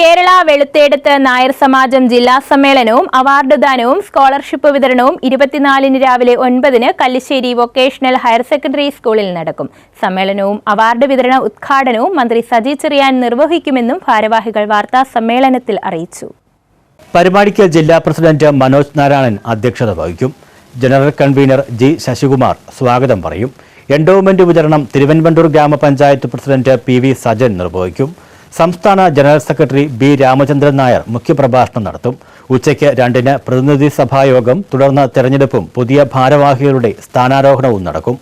കേരള വെളുത്തേടത്ത് നായർ സമാജം ജില്ലാ സമ്മേളനവും award ദാനവും scholarship വിതരണവും ഇരുപത്തിനാലിന് രാവിലെ ഒൻപതിന് കല്ലിശ്ശേരി വൊക്കേഷണൽ ഹയർ സെക്കൻഡറി സ്കൂളിൽ നടക്കും. സമ്മേളനവും അവാർഡ് വിതരണ ഉദ്ഘാടനവും മന്ത്രി സജി ചെറിയാൻ നിർവഹിക്കുമെന്നും ഭാരവാഹികൾ വാർത്താ സമ്മേളനത്തിൽ അറിയിച്ചു. പരിപാടിക്ക് ജില്ലാ പ്രസിഡന്റ് മനോജ് നാരായണൻ അധ്യക്ഷത വഹിക്കും. ജനറൽ കൺവീനർ ജി ശശികുമാർ സ്വാഗതം പറയും. എൻഡോവ്മെന്റ് വിതരണം തിരുവനന്തപുരം ഗ്രാമപഞ്ചായത്ത് പ്രസിഡന്റ് പി വി സജൻ നിർവഹിക്കും. സംസ്ഥാന general secretary B Ramachandran Nair മുഖ്യപ്രഭാഷണം നടത്തും. ഉച്ചയ്ക്ക് രണ്ടിന് പ്രതിനിധി സഭായോഗം തുടർന്ന് തെരഞ്ഞെടുപ്പും പുതിയ ഭാരവാഹികളുടെ സ്ഥാനാരോഹണവും നടക്കും.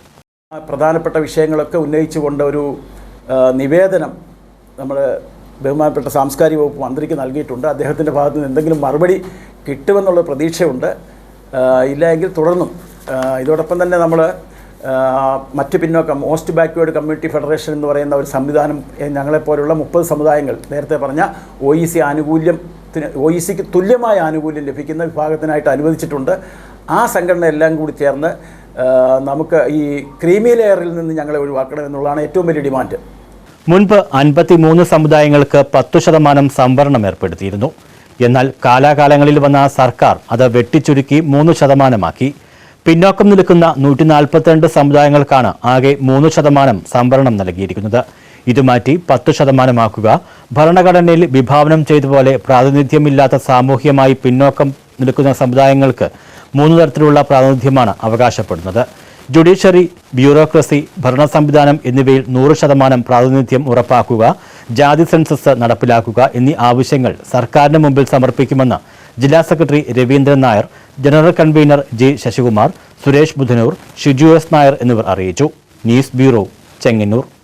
പ്രധാനപ്പെട്ട വിഷയങ്ങളൊക്കെ ഉന്നയിച്ചുകൊണ്ട് ഒരു നിവേദനം നമ്മൾ ബഹുമാനപ്പെട്ട സാംസ്കാരിക വകുപ്പ് മന്ത്രിക്ക് നൽകിയിട്ടുണ്ട്. അദ്ദേഹത്തിന്റെ ഭാഗത്ത് നിന്ന് എന്തെങ്കിലും മറുപടി കിട്ടുമെന്നുള്ള പ്രതീക്ഷയുണ്ട്. ഇല്ലെങ്കിൽ തുടർന്നും ഇതോടൊപ്പം തന്നെ നമ്മൾ മറ്റ് പിന്നോക്കം മോസ്റ്റ് ബാക്ക്വേർഡ് കമ്മ്യൂണിറ്റി ഫെഡറേഷൻ എന്ന് പറയുന്ന ഒരു സംവിധാനം ഞങ്ങളെപ്പോലുള്ള മുപ്പത് സമുദായങ്ങൾ നേരത്തെ പറഞ്ഞ ഒ ഇ സി ആനുകൂല്യത്തിന് ഒ ഇ സിക്ക് തുല്യമായ ആനുകൂല്യം ലഭിക്കുന്ന വിഭാഗത്തിനായിട്ട് അനുവദിച്ചിട്ടുണ്ട്. ആ സംഘടന എല്ലാം കൂടി ചേർന്ന് നമുക്ക് ഈ ക്രീമി ലെയറിൽ നിന്ന് ഞങ്ങളെ ഒഴിവാക്കണം എന്നുള്ളതാണ് ഏറ്റവും വലിയ ഡിമാൻഡ്. മുൻപ് അൻപത്തിമൂന്ന് സമുദായങ്ങൾക്ക് പത്തു ശതമാനം സംവരണം ഏർപ്പെടുത്തിയിരുന്നു. എന്നാൽ കാലാകാലങ്ങളിൽ വന്ന സർക്കാർ അത് വെട്ടിച്ചുരുക്കി മൂന്ന് ശതമാനമാക്കി. പിന്നോക്കം നിൽക്കുന്ന നൂറ്റി നാൽപ്പത്തിരണ്ട് സമുദായങ്ങൾക്കാണ് ആകെ മൂന്ന് ശതമാനം സംവരണം നൽകിയിരിക്കുന്നത്. ഇത് മാറ്റി പത്ത് ശതമാനമാക്കുക. ഭരണഘടനയിൽ വിഭാവനം ചെയ്തപോലെ പ്രാതിനിധ്യമില്ലാത്ത സാമൂഹ്യമായി പിന്നോക്കം നിൽക്കുന്ന സമുദായങ്ങൾക്ക് മൂന്ന് തരത്തിലുള്ള പ്രാതിനിധ്യമാണ് അവകാശപ്പെടുന്നത്. ജുഡീഷ്യറി ബ്യൂറോക്രസി ഭരണ സംവിധാനം എന്നിവയിൽ നൂറ് ശതമാനം പ്രാതിനിധ്യം ഉറപ്പാക്കുക ജാതി സെൻസസ് നടപ്പിലാക്കുക എന്നീ ആവശ്യങ്ങൾ സർക്കാരിന് മുമ്പിൽ സമർപ്പിക്കുമെന്ന് ജില്ലാ secretary Raveendran Nair general convener G Sasikumar Suresh Budhanoor Shiju S Nair എന്നിവർ അറിയിച്ചു. News bureau Chengannur.